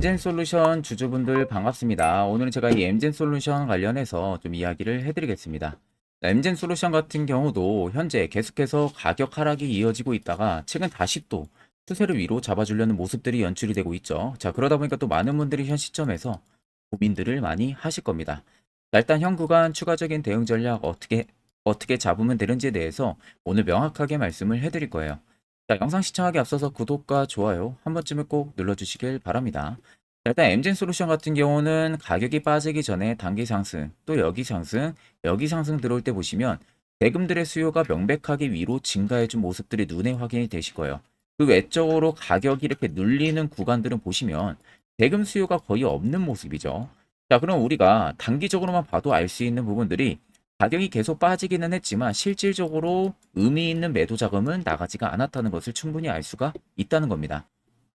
엠젠 솔루션 주주분들 반갑습니다. 오늘은 제가 이 엠젠 솔루션 관련해서 좀 이야기를 해드리겠습니다. 엠젠 솔루션 같은 경우도 현재 계속해서 가격 하락이 이어지고 있다가 최근 다시 또 추세를 위로 잡아주려는 모습들이 연출이 되고 있죠. 자, 그러다 보니까 또 많은 분들이 현 시점에서 고민들을 많이 하실 겁니다. 자, 일단 현 구간 추가적인 대응 전략 어떻게 어떻게 잡으면 되는지에 대해서 오늘 명확하게 말씀을 해드릴 거예요. 자, 영상 시청하기 앞서서 구독과 좋아요 한 번쯤은 꼭 눌러주시길 바랍니다. 자, 일단 엠젠 솔루션 같은 경우는 가격이 빠지기 전에 단기 상승, 또 여기 상승, 여기 상승 들어올 때 보시면 대금들의 수요가 명백하게 위로 증가해준 모습들이 눈에 확인이 되실 거예요. 그 외적으로 가격이 이렇게 눌리는 구간들은 보시면 대금 수요가 거의 없는 모습이죠. 자, 그럼 우리가 단기적으로만 봐도 알 수 있는 부분들이 가격이 계속 빠지기는 했지만 실질적으로 의미 있는 매도 자금은 나가지가 않았다는 것을 충분히 알 수가 있다는 겁니다.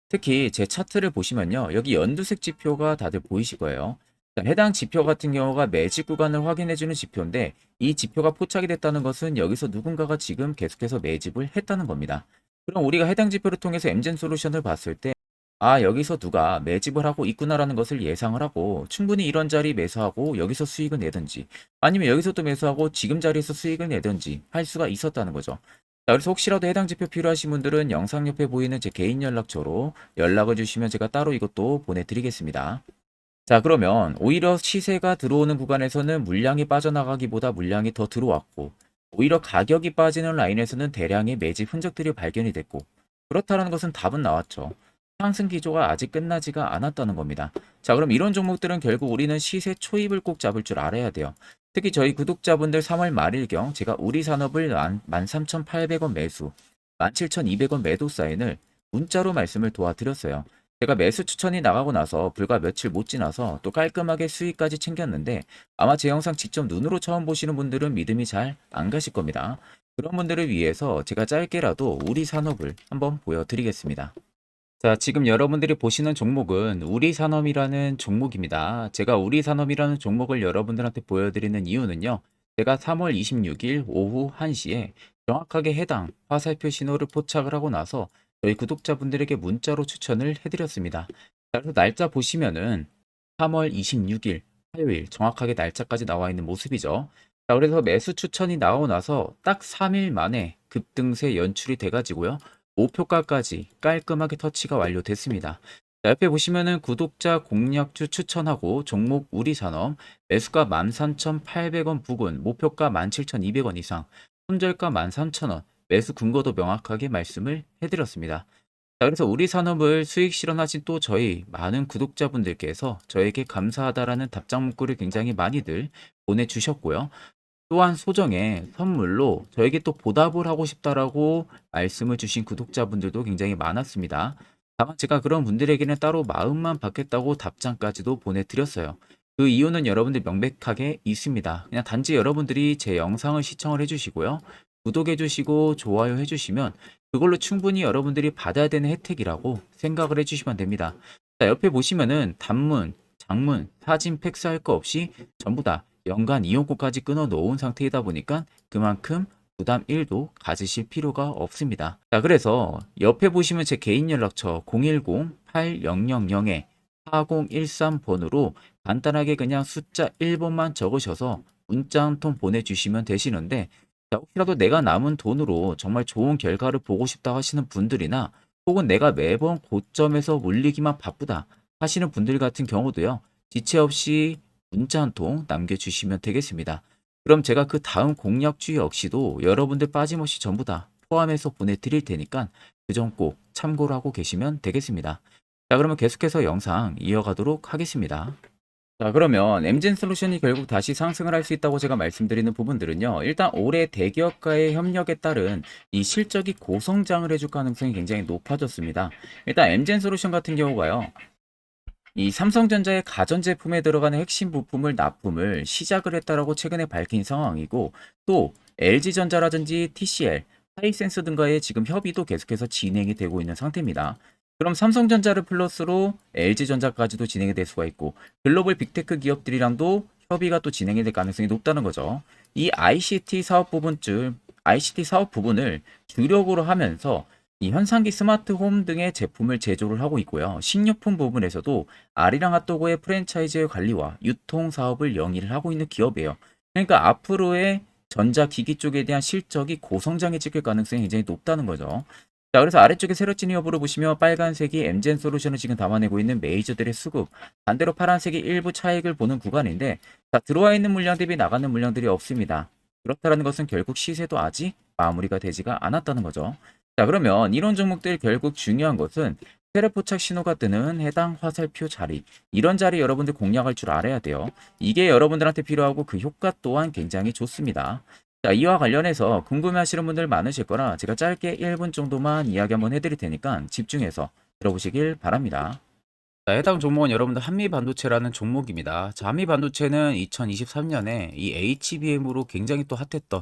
특히 제 차트를 보시면요. 여기 연두색 지표가 다들 보이실 거예요. 자, 해당 지표 같은 경우가 매집 구간을 확인해주는 지표인데 이 지표가 포착이 됐다는 것은 여기서 누군가가 지금 계속해서 매집을 했다는 겁니다. 그럼 우리가 해당 지표를 통해서 엠젠 솔루션을 봤을 때 아, 여기서 누가 매집을 하고 있구나라는 것을 예상을 하고 충분히 이런 자리 매수하고 여기서 수익을 내든지 아니면 여기서 또 매수하고 지금 자리에서 수익을 내든지 할 수가 있었다는 거죠. 자, 그래서 혹시라도 해당 지표 필요하신 분들은 영상 옆에 보이는 제 개인 연락처로 연락을 주시면 제가 따로 이것도 보내드리겠습니다. 자, 그러면 오히려 시세가 들어오는 구간에서는 물량이 빠져나가기보다 물량이 더 들어왔고 오히려 가격이 빠지는 라인에서는 대량의 매집 흔적들이 발견이 됐고 그렇다는 것은 답은 나왔죠. 상승 기조가 아직 끝나지가 않았다는 겁니다. 자, 그럼 이런 종목들은 결국 우리는 시세 초입을 꼭 잡을 줄 알아야 돼요. 특히 저희 구독자분들 3월 말일경 제가 우리 산업을 13,800원 매수, 17,200원 매도 사인을 문자로 말씀을 도와드렸어요. 제가 매수 추천이 나가고 나서 불과 며칠 못 지나서 또 깔끔하게 수익까지 챙겼는데 아마 제 영상 직접 눈으로 처음 보시는 분들은 믿음이 잘 안 가실 겁니다. 그런 분들을 위해서 제가 짧게라도 우리 산업을 한번 보여드리겠습니다. 자, 지금 여러분들이 보시는 종목은 우리 산업이라는 종목입니다. 제가 우리 산업이라는 종목을 여러분들한테 보여드리는 이유는요. 제가 3월 26일 오후 1시에 정확하게 해당 화살표 신호를 포착을 하고 나서 저희 구독자분들에게 문자로 추천을 해드렸습니다. 자, 그래서 날짜 보시면은 3월 26일 화요일 정확하게 날짜까지 나와 있는 모습이죠. 자, 그래서 매수 추천이 나오고 나서 딱 3일 만에 급등세 연출이 돼가지고요. 목표가까지 깔끔하게 터치가 완료됐습니다. 자, 옆에 보시면은 구독자 공략주 추천하고 종목 우리 산업 매수가 13,800원 부근 목표가 17,200원 이상 손절가 13,000원 매수 근거도 명확하게 말씀을 해드렸습니다. 자, 그래서 우리 산업을 수익 실현하신 또 저희 많은 구독자분들께서 저에게 감사하다라는 답장 문구를 굉장히 많이들 보내주셨고요. 또한 소정의 선물로 저에게 또 보답을 하고 싶다라고 말씀을 주신 구독자분들도 굉장히 많았습니다. 다만 제가 그런 분들에게는 따로 마음만 받겠다고 답장까지도 보내드렸어요. 그 이유는 여러분들 명백하게 있습니다. 그냥 단지 여러분들이 제 영상을 시청을 해주시고요. 구독해주시고 좋아요 해주시면 그걸로 충분히 여러분들이 받아야 되는 혜택이라고 생각을 해주시면 됩니다. 자, 옆에 보시면은 단문, 장문, 사진, 팩스 할 거 없이 전부 다 연간 이용권까지 끊어 놓은 상태이다 보니까 그만큼 부담 1도 가지실 필요가 없습니다. 자, 그래서 옆에 보시면 제 개인 연락처 010-8000-4013번으로 간단하게 그냥 숫자 1번만 적으셔서 문자 한 통 보내주시면 되시는데 자, 혹시라도 내가 남은 돈으로 정말 좋은 결과를 보고 싶다 하시는 분들이나 혹은 내가 매번 고점에서 물리기만 바쁘다 하시는 분들 같은 경우도요. 지체 없이 문자 한 통 남겨주시면 되겠습니다. 그럼 제가 그 다음 공략주 역시도 여러분들 빠짐없이 전부 다 포함해서 보내드릴 테니까 그 점 꼭 참고를 하고 계시면 되겠습니다. 자, 그러면 계속해서 영상 이어가도록 하겠습니다. 자, 그러면 엠젠 솔루션이 결국 다시 상승을 할 수 있다고 제가 말씀드리는 부분들은요. 일단 올해 대기업과의 협력에 따른 이 실적이 고성장을 해줄 가능성이 굉장히 높아졌습니다. 일단 엠젠 솔루션 같은 경우가요. 이 삼성전자의 가전제품에 들어가는 핵심 부품을 납품을 시작을 했다라고 최근에 밝힌 상황이고 또 LG전자라든지 TCL, 하이센스 등과의 지금 협의도 계속해서 진행이 되고 있는 상태입니다. 그럼 삼성전자를 플러스로 LG전자까지도 진행이 될 수가 있고 글로벌 빅테크 기업들이랑도 협의가 또 진행이 될 가능성이 높다는 거죠. 이 ICT 사업 부분쯤 ICT 사업 부분을 주력으로 하면서 이 현상기 스마트홈 등의 제품을 제조를 하고 있고요. 식료품 부분에서도 아리랑 핫도그의 프랜차이즈 관리와 유통 사업을 영위를 하고 있는 기업이에요. 그러니까 앞으로의 전자기기 쪽에 대한 실적이 고성장에 찍힐 가능성이 굉장히 높다는 거죠. 자, 그래서 아래쪽에 세로 찐 여부를 보시면 빨간색이 엠젠 솔루션을 지금 담아내고 있는 메이저들의 수급, 반대로 파란색이 일부 차익을 보는 구간인데, 자, 들어와 있는 물량 대비 나가는 물량들이 없습니다. 그렇다는 것은 결국 시세도 아직 마무리가 되지가 않았다는 거죠. 자, 그러면 이런 종목들 결국 중요한 것은 세례포착 신호가 뜨는 해당 화살표 자리, 이런 자리 여러분들 공략할 줄 알아야 돼요. 이게 여러분들한테 필요하고 그 효과 또한 굉장히 좋습니다. 자, 이와 관련해서 궁금해하시는 분들 많으실 거라 제가 짧게 1분 정도만 이야기 한번 해드릴 테니까 집중해서 들어보시길 바랍니다. 자, 해당 종목은 여러분들 한미반도체라는 종목입니다. 자, 한미반도체는 2023년에 이 HBM으로 굉장히 또 핫했던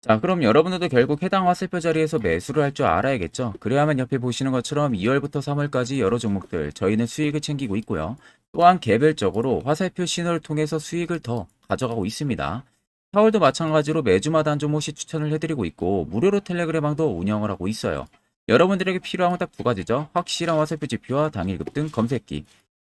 자, 그럼 여러분들도 결국 해당 화살표 자리에서 매수를 할 줄 알아야겠죠. 그래야만 옆에 보시는 것처럼 2월부터 3월까지 여러 종목들 저희는 수익을 챙기고 있고요. 또한 개별적으로 화살표 신호를 통해서 수익을 더 가져가고 있습니다. 4월도 마찬가지로 매주마다 한 종목씩 추천을 해드리고 있고 무료로 텔레그램방도 운영을 하고 있어요. 여러분들에게 필요한 건 딱 두 가지죠. 확실한 화살표 지표와 당일 급 등 검색기.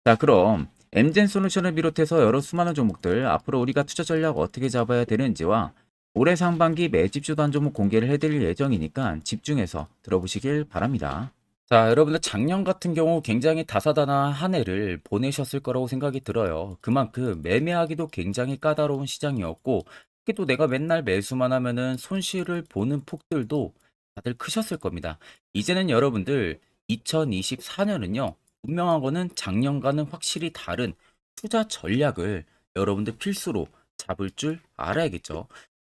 자, 그럼 엠젠 솔루션을 비롯해서 여러 수많은 종목들 앞으로 우리가 투자 전략 어떻게 잡아야 되는지와 올해 상반기 매집주도 한 종목 공개를 해드릴 예정이니까 집중해서 들어보시길 바랍니다. 자, 여러분들 작년 같은 경우 굉장히 다사다난한 한 해를 보내셨을 거라고 생각이 들어요. 그만큼 매매하기도 굉장히 까다로운 시장이었고, 특히 또 내가 맨날 매수만 하면은 손실을 보는 폭들도 다들 크셨을 겁니다. 이제는 여러분들 2024년은요, 분명한 거는 작년과는 확실히 다른 투자 전략을 여러분들 필수로 잡을 줄 알아야겠죠.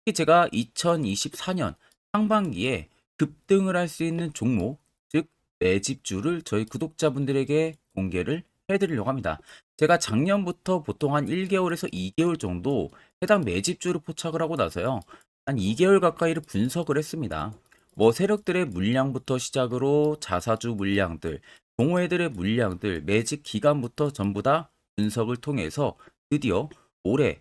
특히 제가 2024년 상반기에 급등을 할 수 있는 종목, 즉 매집주를 저희 구독자분들에게 공개를 해드리려고 합니다. 제가 작년부터 보통 한 1개월에서 2개월 정도 해당 매집주를 포착을 하고 나서요. 한 2개월 가까이를 분석을 했습니다. 뭐 세력들의 물량부터 시작으로 자사주 물량들, 동호회들의 물량들, 매집 기간부터 전부 다 분석을 통해서 드디어 올해